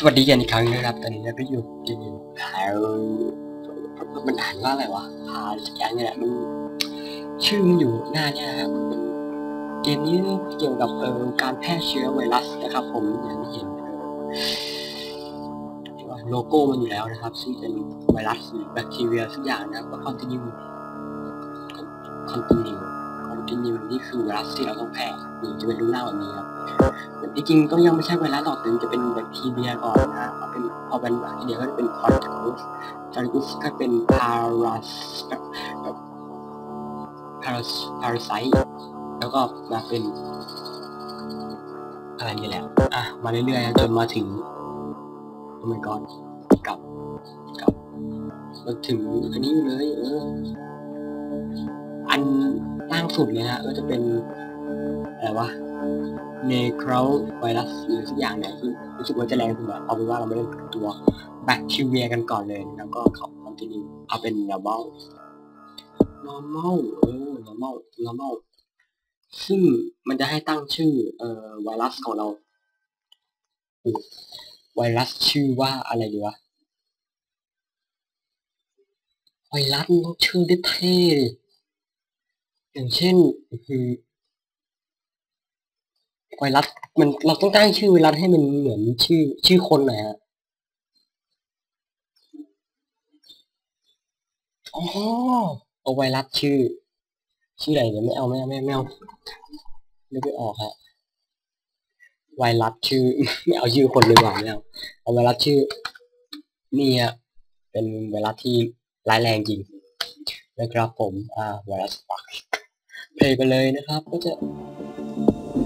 สวัสดีกันอีกครั้งนะครับ ตอนนี้เราก็อยู่เกมพาวมันอ่านว่าอะไรวะพาสักอย่างเนี่ยแหละมันชื่อมันอยู่หน้าเนี่ยนะครับเกมนี้เกี่ยวกับเออการแพร่เชื้อไวรัสนะครับ ผมอย่างที่เห็นโลโก้มันอยู่แล้วนะครับ ซึ่งเป็นไวรัสหรือแบคทีเรียสักอย่างนะครับก็ continue continue continue นี่คือไวรัสที่เราต้องแพร่นี่จะเป็นรูปหน้าแบบนี้ครับ จริงก็ยังไม่ใช่ไวรัสหรอกแต่จะเป็นแบคทีเรียก่อนนะพอเป็นพอเป็นแบคทีเรียก็จะเป็นคอนแทคอุสคอนแทคอุสก็เป็นพาราสแบบพาราสพาราไซแล้วก็มาเป็นอะไรนี่แหละ อะ มาเรื่อยๆจนมาถึงโอ้ my god กับกับมาถึงอันนี้เลย เออ อันล่างสุดเลยนะก็จะเป็นอะไรวะ เนคร l ไวรัสหรือสักอย่างเนี่ยที่รู้สึกว่าจะแรงสุดอะเอาเป็นว่าเราไม่เล่นตัวแบคทีเรียกันก่อนเลย แล้วก็เขาคอนติเนียเอาเป็น normal normal เออ normal normal ซึ่งมันจะให้ตั้งชื่อเอ่อไวรัสของเราไวรัสชื่อว่าอะไรดีวะไวรัสต้องชื่อได้เท่อย่างเช่นคือ ไวรัสมันเราต้องตั้งชื่อไวรัสให้มันเหมือนชื่อชื่อคนหน่อยฮะอ๋อเอาไวรัสชื่อ ชื่ออะไรเนี่ยไม่เอาไม่เอาไม่เอาไม่เอาไม่ออกฮะไวรัสชื่อไม่เอาชื่อคนเลยหว่าไม่เอาเอาไวรัสชื่อนี่ฮะเป็นไวรัสที่ร้ายแรงจริงนะครับผม อ่าไวรัสปักเพลไปเลยนะครับ ก็จะ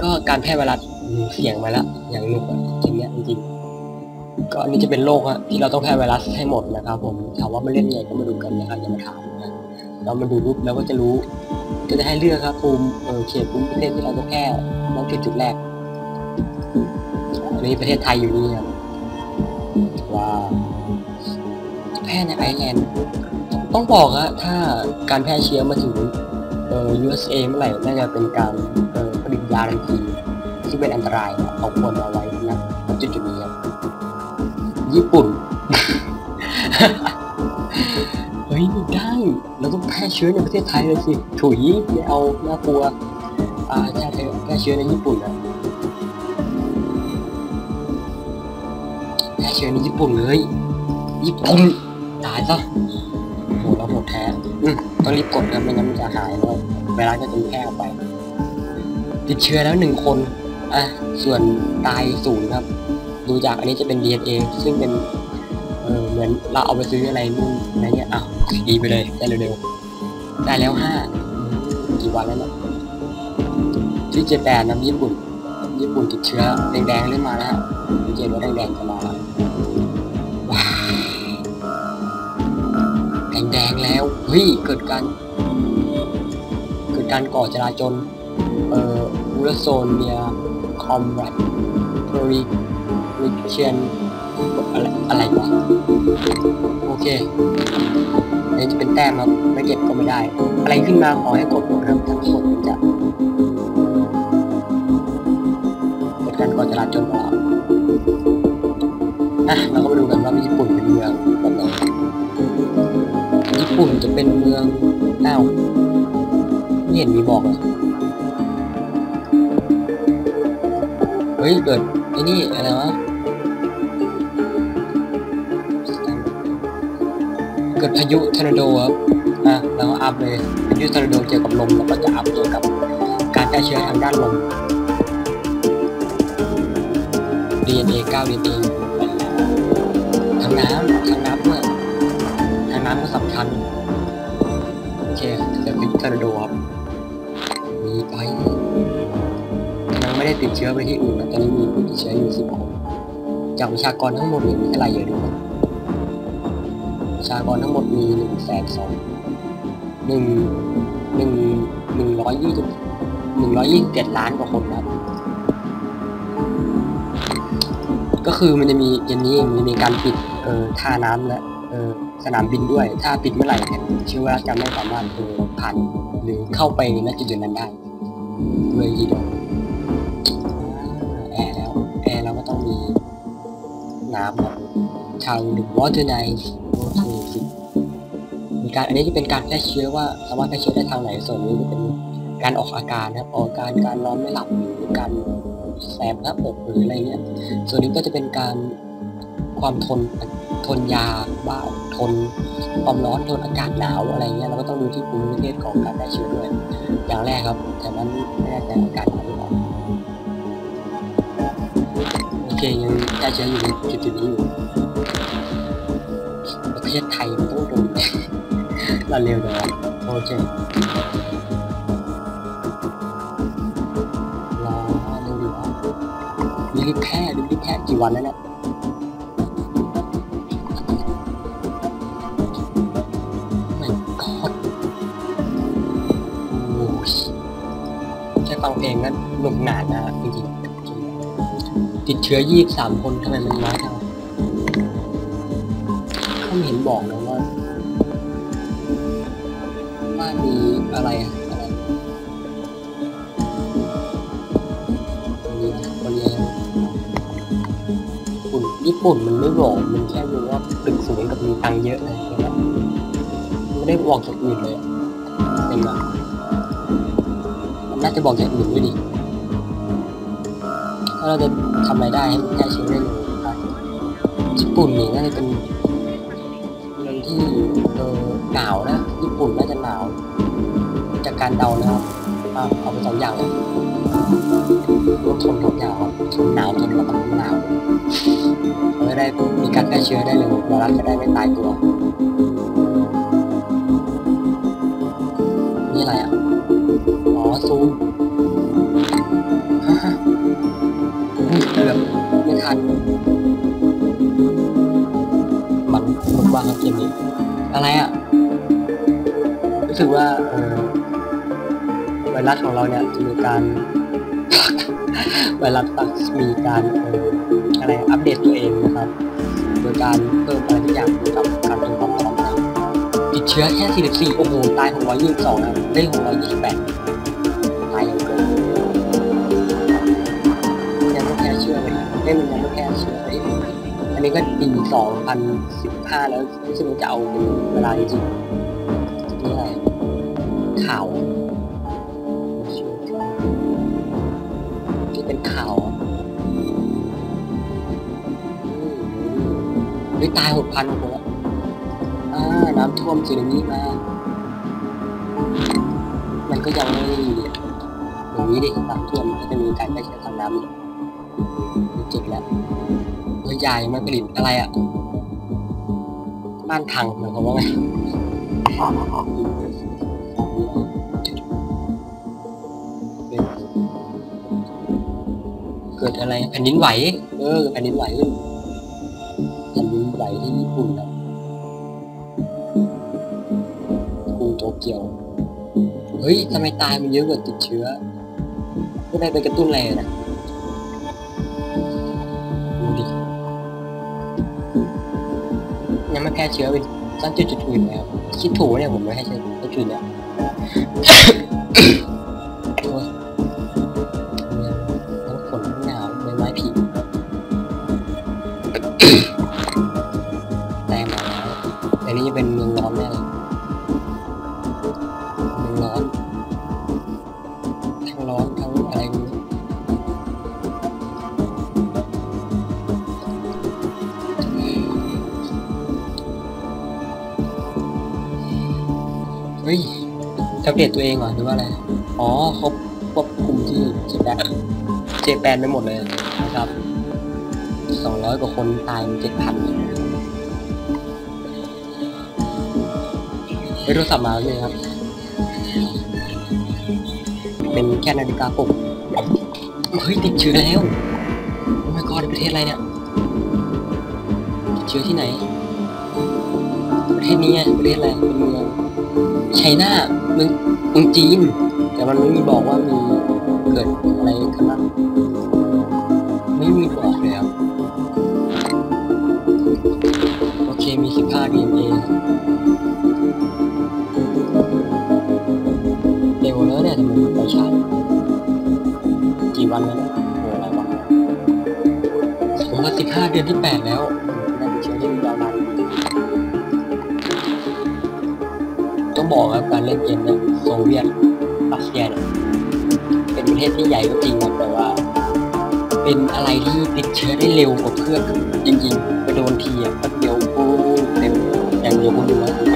ก็การแพร่ไวรัสเสี่ยงมาแล้วอย่างหนุกอะทีเนี้ยจริงๆก็อันนี้จะเป็นโรคอะที่เราต้องแพร่ไวรัสให้หมดนะครับ ผมถามว่ามาเล่นไงก็มาดูกันนะครับอย่ามาถามนะเรามาดูปุ๊บเราก็จะรู้ ก็จะให้เลือกครับภูมิเขตภูมิประเทศที่เราจะแพร่นั่นคือจุดแรกอันนี้ประเทศไทยอยู่นี่ครับว้าวแพร่ในไอแลนด์ต้องบอกฮะถ้าการแพร่เชื้อมาถึงเอ่อ USA เมื่อไหร่น่าจะเป็นการเอ่อ ยาทันทีที่เป็นอันตรายเอาควรเอาไว้นะจุดจุดนี้ครับญี่ปุ่น เฮ้ยได้ เราต้องแพร่เชื้อในประเทศไทยเลยสิถุยไม่เอาน่ากลัวอ่าแพร่แพร่เชื้อในญี่ปุ่นนะแพร่เชื้อในญี่ปุ่นเลย ญี่ปุ่นตายซะโหเราหมดแท้ต้องรีบกดนะไม่งั้นมันจะหายแล้วเวลาก็จะแพร่ออกไป ติดเชื้อแล้วหนึ่งคน อะ ส่วนตายศูนย์ครับ ดูจากอันนี้จะเป็น DNA ซึ่งเป็น เออเหมือนเราเอาไปซื้ออะไรนู่นอะไรเงี้ยอ้าวดีไปเลยได้เร็วๆ ได้แล้วห้ากี่วันแล้วเนี่ยที่เจแปนนะญี่ปุ่น ญี่ปุ่นติดเชื้อแดงๆเริ่มมาแล้วฮะเห็นว่าแดงๆจะมาแล้วว้าวแดงๆแล้วเฮ้ยเกิดการเกิดการก่อจราจนเอ่อ บูรโซนเนียคอมแบทโปรริริเชียนอะไรอะไรวะโอเคนนี้จะเป็นแต้มครับไม่เก็บก็ไม่ได้ อะไรขึ้นมาขอให้กดกดครับถ้ากดมันจะเกิดการก่อจราจนของเราอะเราก็มาดูกันว่าญี่ปุ่นเป็นเมืองแบบไหนญี่ปุ่นจะเป็นเมืองอ้าวไม่เห็นมีบอกเลย ฮ้ยเกิดไอ้นี่อะไรวะเกิดพายุทอร์นาโดครับอะเราอัพเลยพายุทอร์นาโดเกี่ยวกับลมแล้วก็จะอัพเกี่ยวกับการแพร่เชื้อทางด้านลม DNA 9 DNA ทางน้ำทางน้ำด้วยทางน้ำก็สำคัญโอเคเกิดพายุทอร์นาโดครับ ได้ติดเชื้อไปที่อื่นนะตอนนี้มีผู้ติดเชื้ออยู่10คนจากประชากรทั้งหมดมีเท่าไหร่เยอะดูประชากรทั้งหมดมีหนึ่งแสนสองหนึ่งหนึ่งหนึ่งร้อยยี่สิบหนึ่งร้อยยี่สิบเจ็ดล้านกว่าคนครับก็คือมันจะมีอย่างนี้มันจะมีการปิดเอ่อท่าน้ำและเอ่อสนามบินด้วย ถ้าปิดเมื่อไหร่เนี่ยเชื่อว่าจะไม่สามารถเอ่อผ่านหรือเข้าไปณจุดจุดนั้นได้เลยทีเดียว น้ำครับทางหรือ water n i c e โอเคสิมีการอันนี้จะเป็นการแพร่เชื้อว่าสามารถแพร่เชื้อได้ทางไหนส่วนนี้จะเป็นการออกอาการนะครับออกอาการการนอนไม่หลับหรือการแสบหน้าอกหรืออะไรเงี้ย ส่วนนี้ก็จะเป็นการความทนทนยาบ้าทนความร้อนทนอากาศหนาวอะไรเงี้ยเราก็ต้องดูที่ภูมิประเทศของการแพร่เชื้อด้วย อย่างแรกครับแต่มันแน่ใจอากาศหนาว หรือเปล่าโอเคยังแพร่เชื้ออยู่ในจุดนี้อยู่ประเทศไทยมันต้องโดนเราเร็วเลยวะโอเครอเร็วดีวะมีรีบแพร่รีบแพร่กี่วันแล้วเนี่ย my god โอ้ยแค่ฟังเพลงนั้นหนุกหนานนะจริงๆ ติดเชื้อยี่สามคนทำไมมันน้อยจังเขาเห็นบอกเลยว่า ว่ามีอะไรอะไรมีคนเรียนญี่ปุ่นญี่ปุ่นมันไม่บอกมันแค่รู้ว่าตึกสูงกับมีตังเยอะอะไรอย่างเงี้ยไม่ได้บอกจากอื่นเลยเป็นแบบมันน่าจะบอกจากอื่นด้วยดิ ถ้าเราจะทำอะไรได้ให้แก้เชื้อได้เร็วนะครับญี่ปุ่นนี่น่าจะเป็นเมืองที่เออหนาวนะ ญี่ปุ่นน่าจะหนาว จากการเดานะครับอะเอาไปสองอย่างเลยรวมทนทุกอย่างครับทนหนาวทนร้อนหนาวเราจะได้มีการแพร่เชื้อได้เร็วไวรัสจะได้ไม่ตายตัวนี่อะไรอะ อ๋อซูม มันมันสนุกมากครับเกมนี้ อะไรอะ รู้สึกว่าเออไวรัสของเราเนี่ยจะมีการไวรัสตักมีการอะไรอัปเดตตัวเองนะครับ โดยการเพิ่มอะไรทุกอย่างเกี่ยวกับการทำความร้อนนะติดเชื้อแค่ 44 โอ้โห ตาย 622นะได้ 628 ตายเร็วเกินยังไม่แค่เชื้อเลยเล่มันยัง นนี้ก็ปี 2015 แล้วรู้สึกว่าจะเอาเป็นเวลาจริงๆนี่อะไรข่าวที่เป็นข่าวอะอืมเฮ้ยตาย6,000คนแล้วอ่าน้ำท่วมสึนามิมา มันก็ยังไม่อย่างนี้ดิน้ำท่วมมันก็จะมีการใช้เชื้อทางน้ำจุดแล้ว เฮ้ยยายมันผลิตอะไรอะ บ้านพังหมายความว่าไงเกิดอะไรแผ่นดินไหว เออแผ่นดินไหวขึ้นแผ่นดินไหวที่ญี่ปุ่นนะกรุงโตเกียว เฮ้ยทำไมตายมันเยอะกว่าติดเชื้อไม่ได้ไปกระตุ้นอะไรเลยนะ ไม่แพร่เชื้อไปสั้นจุดจุดอื่นเลยครับคิดถูกเนี่ยผมไม่ให้เชื้อจุดเนี่ย ดตตัวเองเหรอหรือว่าอะไร อ๋อเขาควบคุมที่เจแปนเจแปนไปหมดเลยนะครับสองร้อยกว่าคนตายเจ็ดพันเฮ้ยโทรศัพท์มาเลยครับ เป็นแค่นาฬิกาปลุกเฮ้ยติดเชื้อแล้วโอ้ my god ประเทศอะไรเนี่ยติดเชื้อที่ไหน ประเทศนี้ไงประเทศอะไรเป็นเมืองไชน่าเมือง เมืองจีน แต่มันไม่มีบอกว่ามีเกิดอะไรขึ้นบ้างไม่มีบอกเลยครับโอเคมี15 DNA เร็วแล้วเนี่ยทำไมมันไปช้ากี่วันแล้วเนี่ยโอ้หลายวันผมว่าสิบห้าเดือนที่แปดแล้วการติดเชื้อที่ยาวนานต้องบอกครับการเล่นเกมเนี่ย เวียตรัสเซียเนี่ยเป็นประเทศที่ใหญ่ก็จริงครับแต่ว่า เป็นอะไรที่ติดเชื้อได้เร็วกว่าเพื่อนจริงๆไปโดนทีอะแป๊บเดียวโอ้เต็มอย่างเดียวคุณดูว่า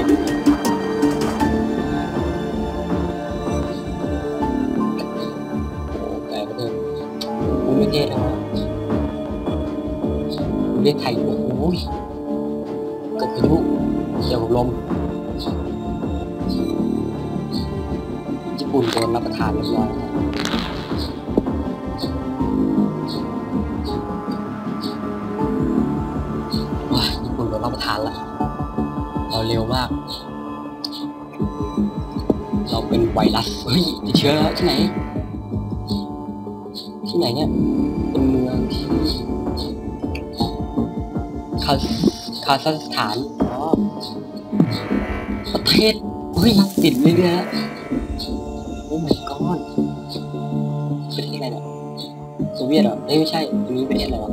นเป็นเมืองที่คาคาซัคสถานประเทศเฮ้ยติดเรื่อยๆแล้วโอ้ my god ประเทศอะไรเนี่ยโซเวียตเหรอเอ้ยไม่ใช่อันนี้ประเทศอะไรวะ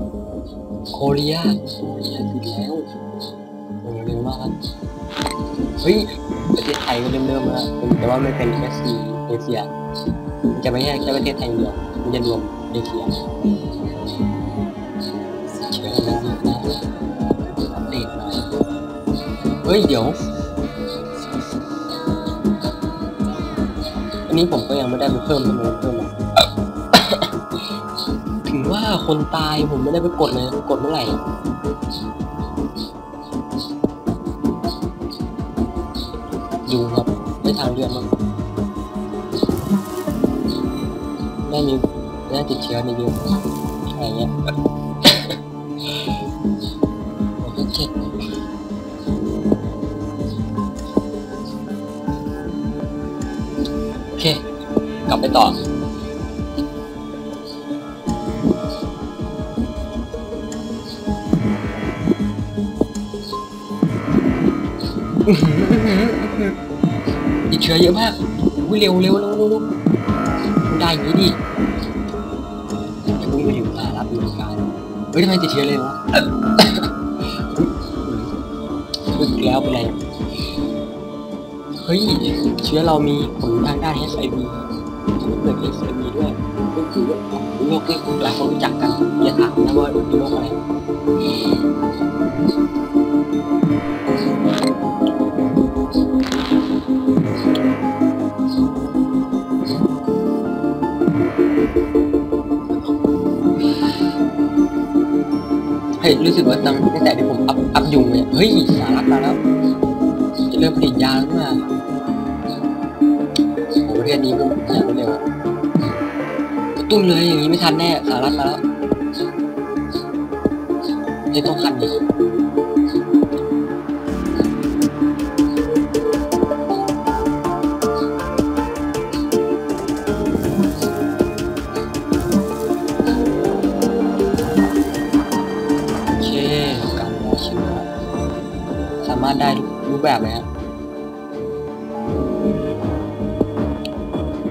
โคเรียโคเรียติดแล้วโอ้เร็วมากครับเฮ้ยประเทศไทยก็เริ่มเริ่มแล้วแต่ว่าไม่เป็นแค่ซีเอเชียจะไม่ใช่แค่ประเทศไทยอย่างเดียวมันจะรวม เอเชียเชื่อแล้วนะอัปเดตหน่อยเฮ้ย เดี๋ยว อันนี้ผมก็ยังไม่ได้ไปเพิ่มจำนเพิ่มหรอกถึงว่าคนตายผมไม่ได้ไปกดเลยกดเมื่อไหร่ยุงครับ ไม่ทางเลือกมั้งแม่มี แม่ติดเชื้อในยุงอะไรเงี้ยผมก็เช็ดโอเค กลับไปต่อติดเชื้อเยอะมากเร็วเร็วเร็วเร็วเร็วได้อย่างนี้ดิ เฮ้ยทำไมติดเชื้อเลยววะฝึกแล้วเป็นไรเฮ้ยเชื้อเรามีผลทางด้าน HIV เกิด HIV ด้วยก็คือโรคที่หลายคนรู้จักกันอย่าถามนะว่าโรคอะไร รู้สึกว่าตั้งแต่ที่ผมอัพอัพยุงเนี่ยเฮ้ยสารัฐมาแล้วจะเริ่มผลิตยาแล้วนี่โหประเทศนี้ก็อย่างรวเร็วกระตุ้นเลยอย่างนี้ไม่ทันแน่สารัฐมาแล้วได้ต้องทันดิารถได้ทุกรูปแบบเลยฮะ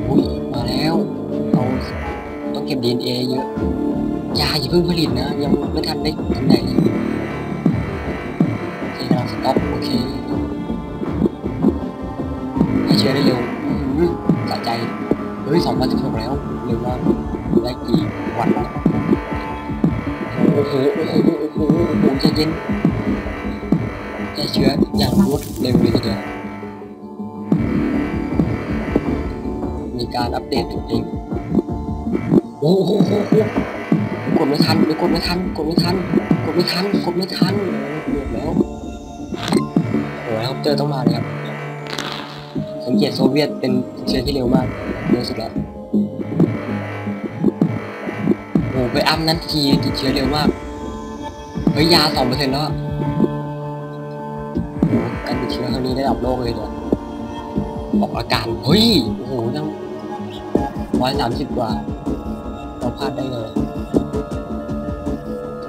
อุ้ยมาแล้วเราต้องเก็บ DNA เยอะยาอย่าเพิ่งผลิตนะ ยังไม่ทันได้ทำไหนเลยโอเคกำลังสต็อกโอเคให้เชื้อได้เร็วสะใจ เฮ้ย2016แล้วเร็วมากได้กี่วันแล้วโอ้โหโอ้โหโอ้โหโอ้โหใจเย็น ได้เชื้ออย่างรวดเร็วเลยทีเดียวมีการอัปเดตตัวเองโอ้โหโอ้โหกดไม่ทันเดี๋ยวกดไม่ทันกดไม่ทันกดไม่ทันกดไม่ทันเกือบแล้วโอ้ยครับเจอต้องมาเลยครับสังเกตโซเวียตเป็นเชื้อที่เร็วมากเร็วสุดแล้วโอ้ไปอัพนั้นทีติดเชื้อเร็วมากเฮ้ยยาสองเปอร์เซ็นต์แล้ว การติดเชื้อครั้งนี้ได้ระดับโลกเลยเดี๋ยวออกอาการเฮ้ย โอ้โหตั้งร้อยสามสิบกว่า เราพลาดได้เลย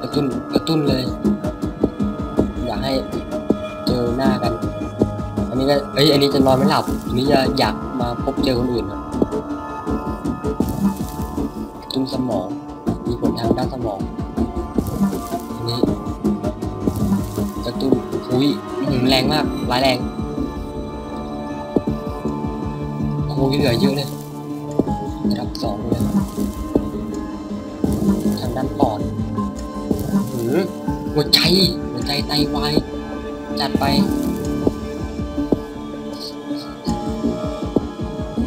กระตุ้น กระตุ้นเลย อยากให้เจอหน้ากัน อันนี้ก็เอ้ย อันนี้จะนอนไม่หลับ อันนี้จะอยากมาพบเจอคนอื่นอะกระตุ้นสมอง มีผลทางด้านสมองอ้โหนี่กระตุ้น อุ้ย อื้อหือแรงมากร้ายแรงโอ้ยเหลือเยอะเลยระดับสองเลยทางด้านปอดหือหัวใจหัวใจไตวายจัดไป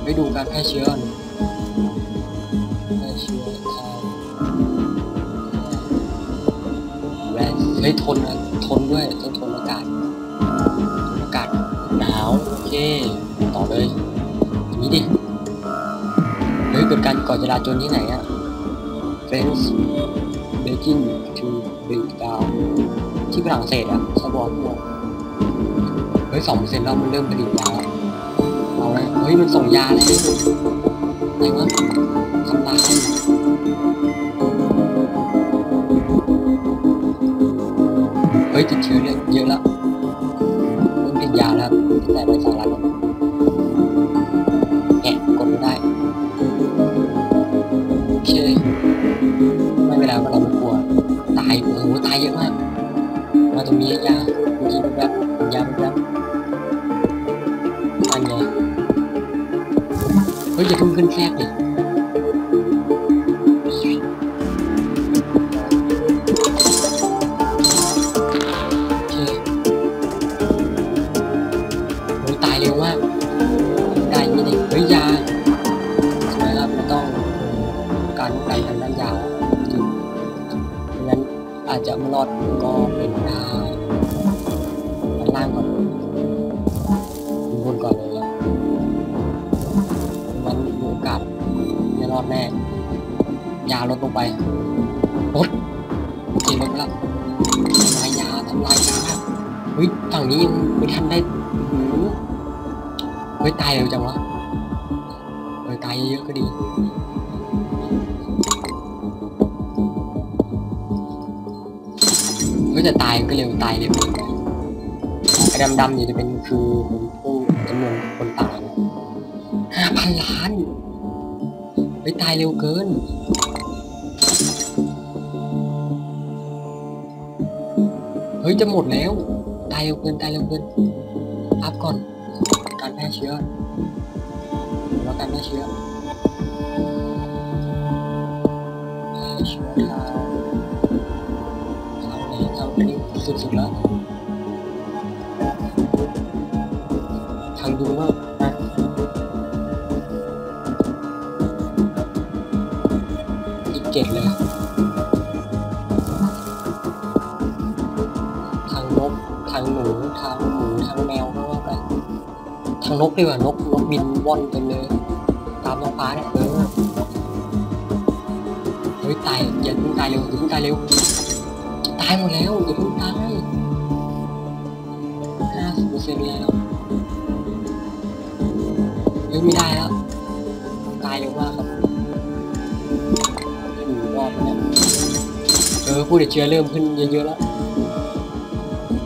ไปดูการแพร่เชื้อแพร่เชื้อทางแรงเฮ้ยทนอะทนด้วยทน หนาว โอเค ต่อเลยอย่างนี้ดิเฮ้ยเกิดการก่อจราจรที่ไหนอะ Fence Beijing to break down ที่ฝรั่งเศสอะสบอนบอกเฮ้ยสองเปอร์เซ็นต์แล้วมันเริ่มผลิตยาแล้วเอาลยเฮ้ย มันส่งยาเลยอะไรวะทำลายเฮ้ยติดเชื้อเยอะแล้ว ริ่มติดยาแล้วแต่ไปสหรัฐแกะกดไม่ได้โอเคไม่เป็นไรว่าเราไม่กลัวตายโอ้โหตายเยอะมากมาตรงนี้ยาเมื่อกี้แบบยาแบบอันไงเฮ้ยอย่าเพิ่งขึ้นแทรกดิ ยาลดลงไปลดโอเคลดแล้วทำลายยาทำลายยาเฮ้ยฝั่งนี้ยังไม่ทันได้หือเฮ้ยตายเร็วจังวะเฮ้ยตายเยอะๆก็ดีเฮ้ยแต่ตายก็เร็วตายเร็วเกินไอ้ดำๆเนี่จะเป็นคือเป็นผู้จำนวนคนตายห้าพันล้านไปตายเร็วเกิน ฮ้ยจะหมดแล้ว ตายเร็วเกินตายเร็วเกินอัพก่อน การแพร่เชื้อแล้วการแพร่เชื้อแพร่เชื้อทางทางไหนทางนี้สุดๆแล้วทางดูว่าอีกเจ็ดเลย ทางนกดีกว่านกนกบินว่อนเต็มเลยตามท้องฟ้าเนี่ยเออเฮ้ยตายอย่าเพิ่งตายเร็วอย่าเพิ่งตายเร็วตายหมดแล้วอย่าเพิ่งตายห้าสิบเปอร์เซ็นต์แล้วเฮ้ยไม่ได้แล้วตายเร็วมากครับอยู่รอดไหมเนี่ยเออผู้ติดเชื้อเริ่มขึ้นเยอะๆแล้ว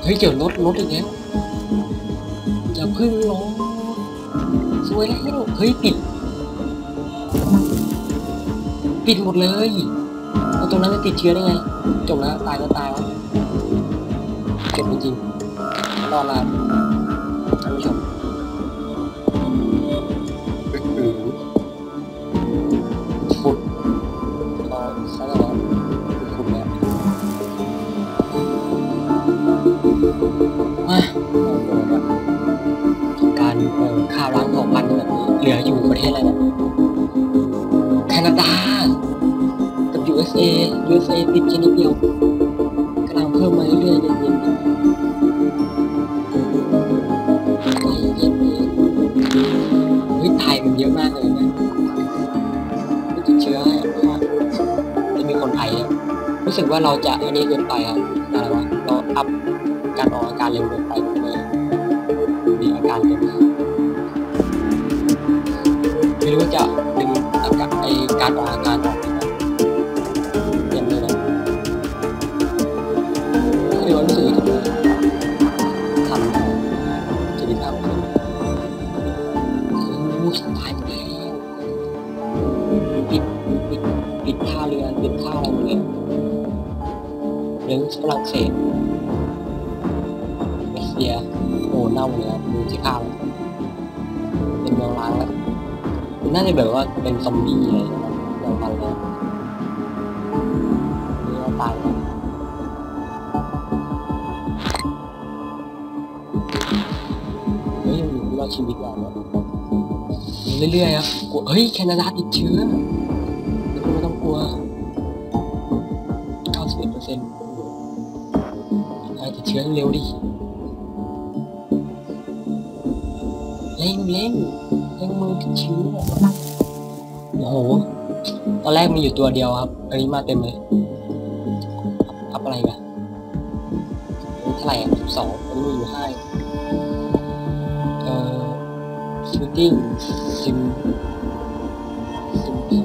เฮ้ยเดี๋ยวลดลดอีกแล้วอย่าพึ่งรอ สวยแล้วเฮ้ยปิด ปิดหมดเลยเอาตรงนั้นจะติดเชื้อได้ไง จบแล้วตายก็ตายวะเก็บจริงรอดละท่านผู้ชมอื้อหือฟุดรอซะแล้วฟุดแล้วมาโดนอะการเอ่อข่าวล้าง เหลืออยู่ประเทศอะไรเนี่ยแคนาดา กับ USA USA ติดแค่นิดเดียวกำลังเพิ่มมาเรื่อยๆเย็นๆใจเย็นๆเฮ้ยตายมันเยอะมากเลยนะไม่ติดเชื้อเพราะว่าจะมีคนไทยอะรู้สึกว่าเราจะอันนี้เกินไปอะอะไรวะเราอัพการออกอาการเร็วเกินไป จะดึงอาการไอการออกอาการออกเย็นเลยนะคือว่รู้สึกจะเป็นทำจะดีภาพคนโอ้ยตายหมดแล้วปิดปิดปิดท่าเรือปิดท่าอะไรหมดเลยเหลือสฝรั่งเศสรัสเซียโอ้เน่าเลยครับดูที่ข้าวเป็นเมืองร้างแล้ว น่าจะแบบว่าเป็นซอมบี้อะไรเงี้ยครับเมืองพันเลยนี่ก็ตายแล้วเฮ้ยมันอยู่รอดชีวิตเราเนี่ยเรื่อยๆครับกลัวเฮ้ยแคนาดาติดเชื้อไม่ต้องกลัว91เปอร์เซ็นต์หายติดเชื้อเร็วดิ เร่งมือติดเชื้อโอ้โห ตอนแรกมีอยู่ตัวเดียวครับ อันนี้มาเต็มเลยอัพอะไรกันเท่าไหร่อะสองอันนี้มีอยู่ห้าเอ่อ shooting sim sim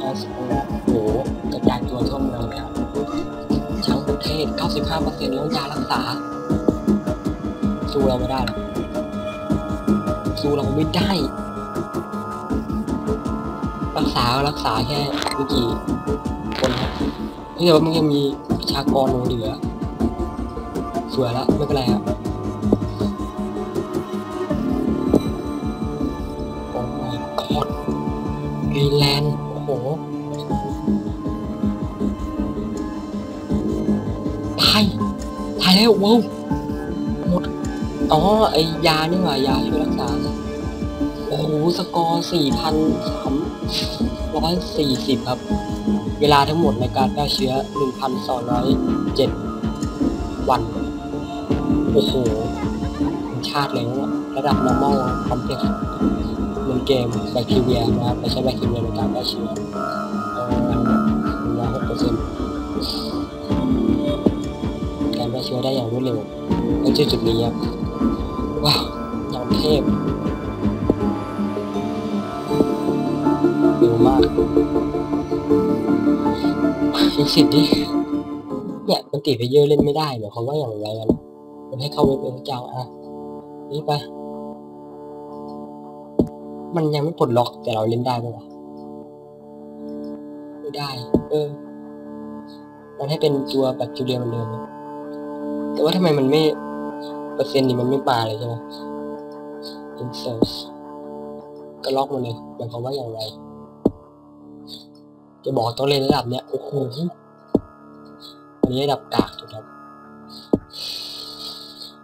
ห้าสิบโอ้โหกระจายตัวท่วเมืองเลยครับทั้งประเทศ 95%แล้วยารักษาสู้เราไม่ได้หรอก สู้เราไม่ได้ รักษารักษาแค่ไม่กี่คนครับเฮ้ยแต่ว่ามันยังมีประชากรลงเหลือ สวยล้วไม่เป็นไรครับโอ้ my god กรีแลนด์โอ้โหตายตายแล้วว้าวหมดอ๋อไอยานี่หว่ายาช่วยรักษา สกอร์สี่พันสามร้อยสี่สิบครับ เวลาทั้งหมดในการฆ่าเชื้อหนึ่งพันสองร้อยเจ็ดวัน โอ้โหชาติเลยนะระดับ normal complex เหมือนเกมแบคทีเรียนะครับไม่ใช่แบคทีเรียในการฆ่าเชื้อเออร้อยหกเปอร์เซ็นต์การฆ่เชื้อได้อย่างรวดเร็วและที่จุดนี้ครับว้าวอย่างเทพ มากอีกสิทธิ์ดิเนี่ยมันติดเพลเยอร์เล่นไม่ได้เนี่ยเขาว่าอย่างไรกันมันให้เข้าเว็บเป็นเจ้าอะนี่ไปมันยังไม่ปลดล็อกแต่เราเล่นได้ปะวะไม่ได้ เออ มันให้เป็นตัวแบคทีเรียมือนเดิมแต่ว่าทำไมมันไม่เปอร์เซ็นต์นี่มันไม่มาเลยใช่ไหม insert ก็ล็อกมันเลยหมายความว่าอย่างไร จะบอกต้องเล่นระดับเนี้ยโอ้โหอันนี้ระดับกากถูกครับ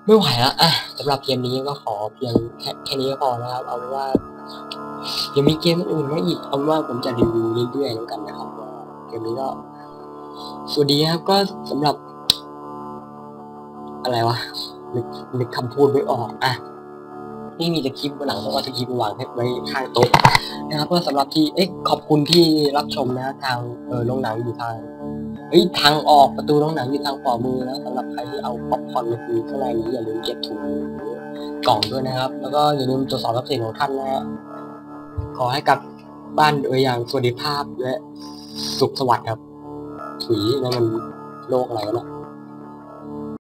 ไม่ไหวแล้วอะสำหรับเกมนี้ก็ขอเพียงแค่แค่นี้ก็พอนะครับ เอาเป็นว่ายังมีเกมอื่นมาอีกเอาว่าผมจะรีวิวเรื่อยๆแล้วกันนะครับเกมนี้ก็สวัสดีครับก็สำหรับ อะไรวะนึกนึกคำพูดไม่ออกอะ นี่มีแต่คลิปวันหลังต้องเอาสคริปต์วางไว้ข้างโต๊ะนะครับก็สำหรับที่เอ๊ะขอบคุณที่รับชมนะทางเออโรงหนังอยู่ทางเฮ้ยทางออกประตูโรงหนังอยู่ทางขวามือนะสำหรับใครที่เอาป๊อปคอร์นมาคือข้างในนี้อย่าลืมเก็บถุงกล่องด้วยนะครับ แล้วก็อย่าลืมตรวจสอบทรัพย์สินของท่านนะฮะขอให้กลับบ้านโดยอย่างสวัสดิภาพและสุขสวัสดิ์ครับถุยนั่นมันโรคอะไรวะเนะ